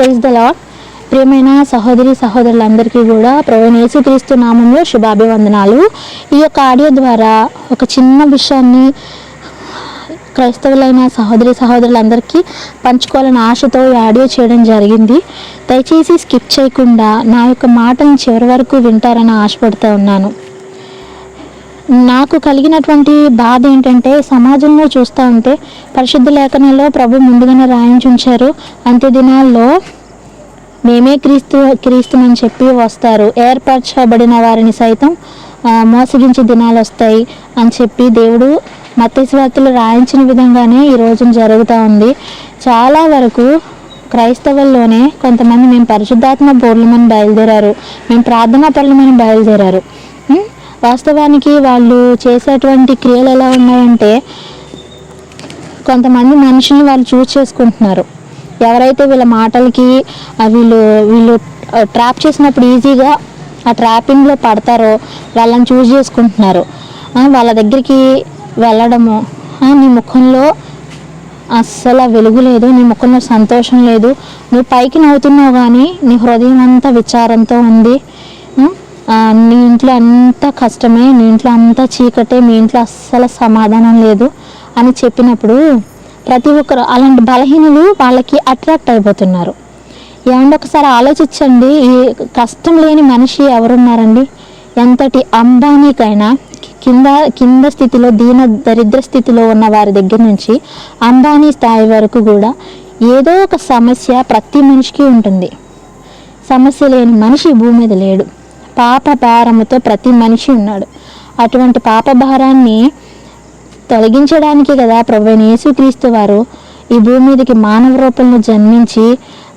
Praise the lord ప్రియమైన సహోదరి సహోదరులందరికీ కూడా ప్రవీణ యేసుక్రీస్తు నామంలో శుభాభివందనాలు. ఈ యొక్క ఆడియో ద్వారా ఒక చిన్న విషయాన్ని క్రైస్తవులైన సహోదరి సహోదరులందరికీ పంచుకోవాలని ఆశతో ఈ ఆడియో చేయడం జరిగింది. దయచేసి స్కిప్ చేయకుండా నా యొక్క మాటలను చివరి వరకు వింటారని ఆశపడుతూ ఉన్నాను. నాకు కలిగినటువంటి బాధ ఏంటంటే సమాజంలో చూస్తూ ఉంటే పరిశుద్ధ లేఖనంలో ప్రభు ముందుగానే రాయించుంచారు. అంత్య దినాల్లో మేమే క్రీస్తు క్రీస్తుమని చెప్పి వస్తారు. ఏర్పరచబడిన వారిని సైతం మోసగించే దినాలు వస్తాయి అని చెప్పి దేవుడు మత్స్యవార్తలు రాయించిన విధంగానే ఈ రోజున జరుగుతూ ఉంది. చాలా వరకు క్రైస్తవుల్లోనే కొంతమంది మేము పరిశుద్ధాత్మ పౌర్ణమని బయలుదేరారు. మేము ప్రార్థనా పరులమని బయలుదేరారు. వాస్తవానికి వాళ్ళు చేసేటువంటి క్రియలు ఎలా ఉన్నాయంటే కొంతమంది మనుషుల్ని వాళ్ళు చూస్ చేసుకుంటున్నారు. ఎవరైతే వీళ్ళ మాటలకి వీళ్ళు వీళ్ళు ట్రాప్ చేసినప్పుడు ఈజీగా ఆ ట్రాపింగ్లో పడతారో వాళ్ళని చూస్ చేసుకుంటున్నారు. వాళ్ళ దగ్గరికి వెళ్ళడము నీ ముఖంలో అస్సలు వెలుగు లేదు నీ ముఖంలో సంతోషం లేదు నువ్వు పైకి నవ్వుతున్నావు కానీ నీ హృదయం అంతా విచారంతో ఉంది నీ ఇంట్లో అంతా కష్టమే నీ ఇంట్లో అంతా చీకటే మీ ఇంట్లో అస్సలు సమాధానం లేదు అని చెప్పినప్పుడు ప్రతి ఒక్కరు అలాంటి బలహీనులు వాళ్ళకి అట్రాక్ట్ అయిపోతున్నారు. ఏమంటే ఒకసారి ఆలోచించండి ఈ కష్టం లేని మనిషి ఎవరున్నారండి? ఎంతటి అంబానీకైనా కింద కింద స్థితిలో దీన దరిద్ర స్థితిలో ఉన్న వారి దగ్గర నుంచి అంబానీ స్థాయి వరకు కూడా ఏదో ఒక సమస్య ప్రతి మనిషికి ఉంటుంది. సమస్య లేని మనిషి భూమి మీద లేడు. పాప భారముతో ప్రతి మనిషి ఉన్నాడు. అటువంటి పాప భారాన్ని తొలగించడానికి కదా ప్రభు యేసుక్రీస్తు వారు ఈ భూమి మీదకి మానవ రూపంలో జన్మించి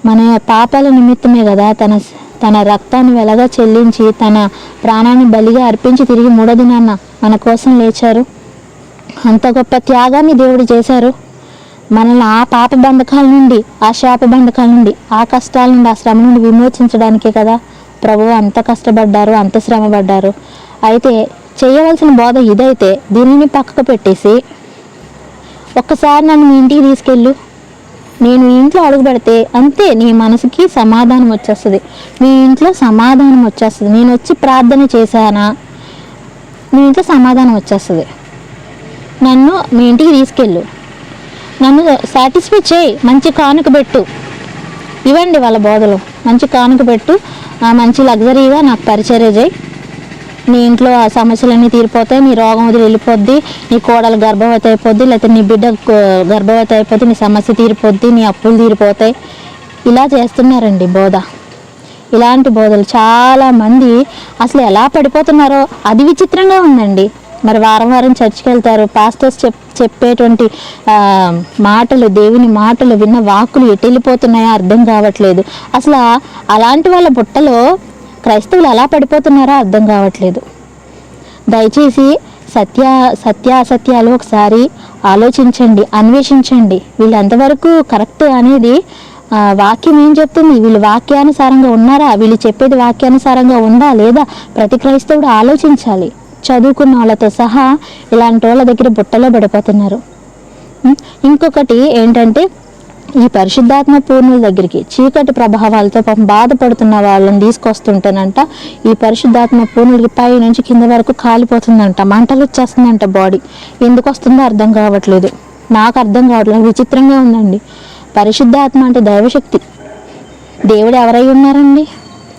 మన పాపాల నిమిత్తమే కదా తన తన రక్తాన్ని వెలగా చెల్లించి తన ప్రాణాన్ని బలిగా అర్పించి తిరిగి మూడో దినాన్న మన కోసం లేచారు. అంత గొప్ప త్యాగాన్ని దేవుడు చేశారు. మనల్ని ఆ పాప బంధకాల నుండి ఆ శాప బంధకాల నుండి ఆ కష్టాల నుండి ఆ శ్రమ నుండి విమోచించడానికే కదా ప్రభువు అంత కష్టపడ్డారు అంత శ్రమ పడ్డారు అయితే చేయవలసిన బోధ ఇదైతే దీనిని పక్కకు పెట్టేసి ఒక్కసారి నన్ను మీ ఇంటికి తీసుకెళ్ళు. నేను మీ ఇంట్లో అడుగు పెడితే అంతే నీ మనసుకి సమాధానం వచ్చేస్తుంది. మీ ఇంట్లో సమాధానం వచ్చేస్తుంది. నేను వచ్చి ప్రార్థన చేశానా? మీ ఇంట్లో సమాధానం వచ్చేస్తుంది. నన్ను మీ ఇంటికి తీసుకెళ్ళు. నన్ను సాటిస్ఫై చేయి. మంచి కానుక పెట్టు. ఇవ్వండి వాళ్ళ బోధలు. మంచి కానుక పెట్టు. మంచి లగ్జరీగా నాకు పరిచర్య చేయి. నీ ఇంట్లో ఆ సమస్యలన్నీ తీరిపోతాయి నీ రోగం వదిలి వెళ్ళిపోద్ది నీ కోడలు గర్భవతి అయిపోద్ది లేకపోతే నీ బిడ్డ గర్భవతి అయిపోద్ది నీ సమస్య తీరిపోద్ది నీ అప్పులు తీరిపోతాయి. ఇలా చేస్తున్నారండి బోధ. ఇలాంటి బోధలు చాలా మంది అసలు ఎలా పడిపోతున్నారో అది విచిత్రంగా ఉందండి. మరి వారం వారం చర్చికి వెళ్తారు. పాస్టర్స్ చెప్ చెప్పేటువంటి మాటలు దేవుని మాటలు విన్న వాక్కులు ఎటు వెళ్ళిపోతున్నాయో అర్థం కావట్లేదు. అసలు అలాంటి వాళ్ళ బుట్టలో క్రైస్తవులు ఎలా పడిపోతున్నారో అర్థం కావట్లేదు. దయచేసి సత్య సత్యాసత్యాలు ఒకసారి ఆలోచించండి అన్వేషించండి. వీళ్ళు ఎంతవరకు కరెక్ట్ అనేది వాక్యం ఏం చెప్తుంది? వీళ్ళు వాక్యానుసారంగా ఉన్నారా? వీళ్ళు చెప్పేది వాక్యానుసారంగా ఉందా లేదా? ప్రతి క్రైస్తవుడు ఆలోచించాలి. చదువుకున్న వాళ్ళతో సహా ఇలాంటి వాళ్ళ దగ్గర బుట్టలో పడిపోతున్నారు. ఇంకొకటి ఏంటంటే ఈ పరిశుద్ధాత్మ పూర్ణుల దగ్గరికి చీకటి ప్రభావాలతో పాపం బాధపడుతున్న వాళ్ళని తీసుకొస్తుంటేనంట ఈ పరిశుద్ధాత్మ పూర్ణులకి పై నుంచి కింద వరకు కాలిపోతుందంట మంటలు వచ్చేస్తుందంట బాడీ. ఎందుకు వస్తుందో అర్థం కావట్లేదు. నాకు అర్థం కావట్లేదు విచిత్రంగా ఉందండి. పరిశుద్ధాత్మ అంటే దైవశక్తి. దేవుడు ఎవరై ఉన్నారండి?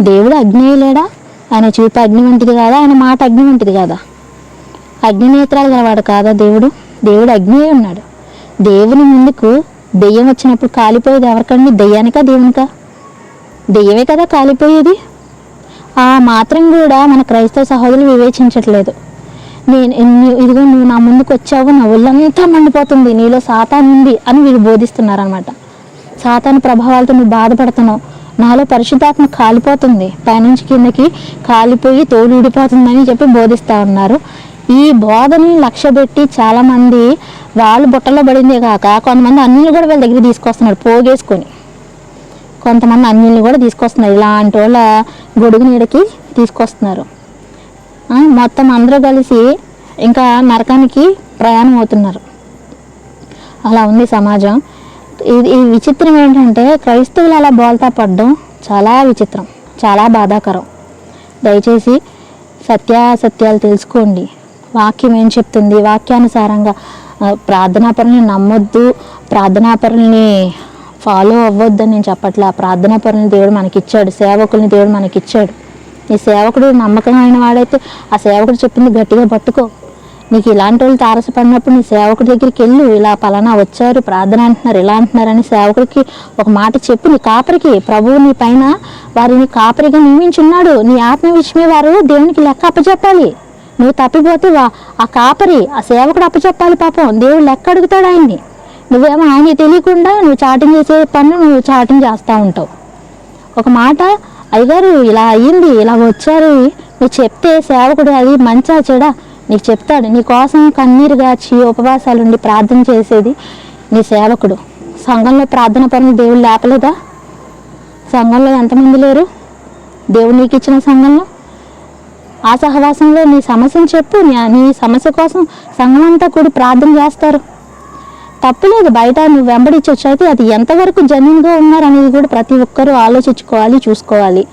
దేవుడు అగ్నేయులేడా? ఆయన చూపు అగ్ని వంటిది కాదా? ఆయన మాట అగ్ని వంటిది కాదా? అగ్ని నేత్రాలు గలవాడు కాదా దేవుడు? దేవుడు అగ్ని అయి ఉన్నాడు. దేవుని ముందుకు దెయ్యం వచ్చినప్పుడు కాలిపోయేది ఎవరికండి? దెయ్యానికా? దేవునికా? దెయ్యమే కదా కాలిపోయేది? ఆ మాత్రం కూడా మన క్రైస్తవ సహోదరులు వివేచించట్లేదు. నేను ఇదిగో నువ్వు నా ముందుకు వచ్చావు నా ఒళ్ళంతా మండిపోతుంది నీలో సాతాను ఉంది అని వీళ్ళు బోధిస్తున్నారనమాట సాతాను ప్రభావాలతో నువ్వు బాధపడుతున్నావు. నాలో పరిశుద్ధాత్మ కాలిపోతుంది. పైనుంచి కిందకి కాలిపోయి తోలు ఊడిపోతుందని చెప్పి బోధిస్తూ ఉన్నారు. ఈ బోధని లక్ష్య పెట్టి చాలామంది వాళ్ళు బుట్టలో పడిందే కాక కొంతమంది అన్యులు కూడా వీళ్ళ దగ్గర తీసుకొస్తున్నారు పోగేసుకొని. కొంతమంది అన్యులు కూడా తీసుకొస్తున్నారు. ఇలాంటి వాళ్ళ గొడుగు నీడకి తీసుకొస్తున్నారు మొత్తం అందరూ కలిసి ఇంకా నరకానికి ప్రయాణం అవుతున్నారు. అలా ఉంది సమాజం. ఇది ఈ విచిత్రం ఏంటంటే క్రైస్తవులు అలా బోల్తా పడడం చాలా విచిత్రం చాలా బాధాకరం. దయచేసి సత్యాసత్యాలు తెలుసుకోండి. వాక్యం ఏం చెప్తుంది? వాక్యానుసారంగా ఆ, నమ్మొద్దు ప్రార్థనాపరుల్ని ఫాలో అవ్వద్దని నేను చెప్పట్లే. ఆ పనులు దేవుడు మనకిచ్చాడు సేవకుల్ని దేవుడు మనకిచ్చాడు. ఈ సేవకుడు నమ్మకమైన వాడైతే ఆ సేవకుడు చెప్పింది గట్టిగా పట్టుకో. నీకు ఇలాంటి వాళ్ళు తారసపడినప్పుడు నీ సేవకుడి దగ్గరికి వెళ్ళు. ఇలా పలానా వచ్చారు ప్రార్థన అంటున్నారు ఇలా అంటున్నారని సేవకుడికి ఒక మాట చెప్పి నీ కాపరికి ప్రభువు నీ పైన వారిని కాపరిగా నియమించున్నాడు. నీ ఆత్మ విషయమే వారు దేవునికి లెక్క అప్పచెప్పాలి. నువ్వు తప్పిపోతే వా ఆ కాపరి ఆ సేవకుడు అప్పచెప్పాలి పాపం. దేవుడు లెక్క అడుగుతాడు ఆయన్ని. నువ్వేమో ఆయన తెలియకుండా నువ్వు చాటింగ్ చేసే పనులు నువ్వు చాటింగ్ చేస్తూ ఉంటావు. ఒక మాట అయ్యగారు ఇలా అయ్యింది ఇలా వచ్చారు. నువ్వు చెప్తే సేవకుడు అది మంచా చెడా? నీకు చెప్తాడు నీ కోసం కన్నీరు గాచి ఉపవాసాలు ఉండి ప్రార్థన చేసేది నీ సేవకుడు. సంఘంలో ప్రార్థన పనులు దేవుడు లేపలేదా? సంఘంలో ఎంతమంది లేరు? దేవుడు నీకు ఇచ్చిన సంఘంలో? ఆ సహవాసంలో నీ సమస్యను చెప్పు. నీ- సమస్య కోసం సంఘం అంతా కూడి ప్రార్థన చేస్తారు. తప్పులేదు బయట నువ్వు వెంబడించవచ్చు. అయితే అది ఎంతవరకు జెన్యున్గా ఉన్నారనేది కూడా ప్రతి ఒక్కరూ ఆలోచించుకోవాలి చూసుకోవాలి.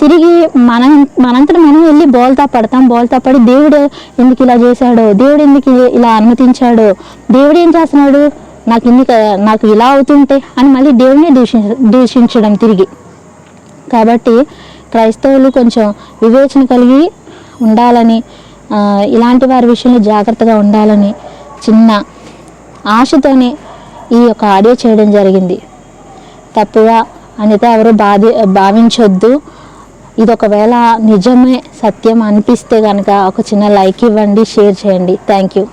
తిరిగి మనం మనంతట మనం వెళ్ళి బోల్తా పడతాం. బోల్తా పడి దేవుడు ఎందుకు ఇలా చేశాడో? దేవుడు ఎందుకు ఇలా అనుమతించాడో? దేవుడు ఏం చేస్తున్నాడు? నాకు ఇన్ని నాకు ఇలా అవుతుంటే అని మళ్ళీ దేవుడిని దూషి దూషించడం తిరిగి. కాబట్టి క్రైస్తవులు కొంచెం వివేచన కలిగి ఉండాలని ఇలాంటి వారి విషయంలో జాగ్రత్తగా ఉండాలని చిన్న ఆశతోనే ఈ యొక్క ఆడియో చేయడం జరిగింది. తప్పుగా అనితే ఎవరు బాధి భావించొద్దు. ఇది ఒకవేళ నిజమే సత్యం అనిపిస్తే కనుక ఒక చిన్న లైక్ ఇవ్వండి షేర్ చేయండి. Thank you.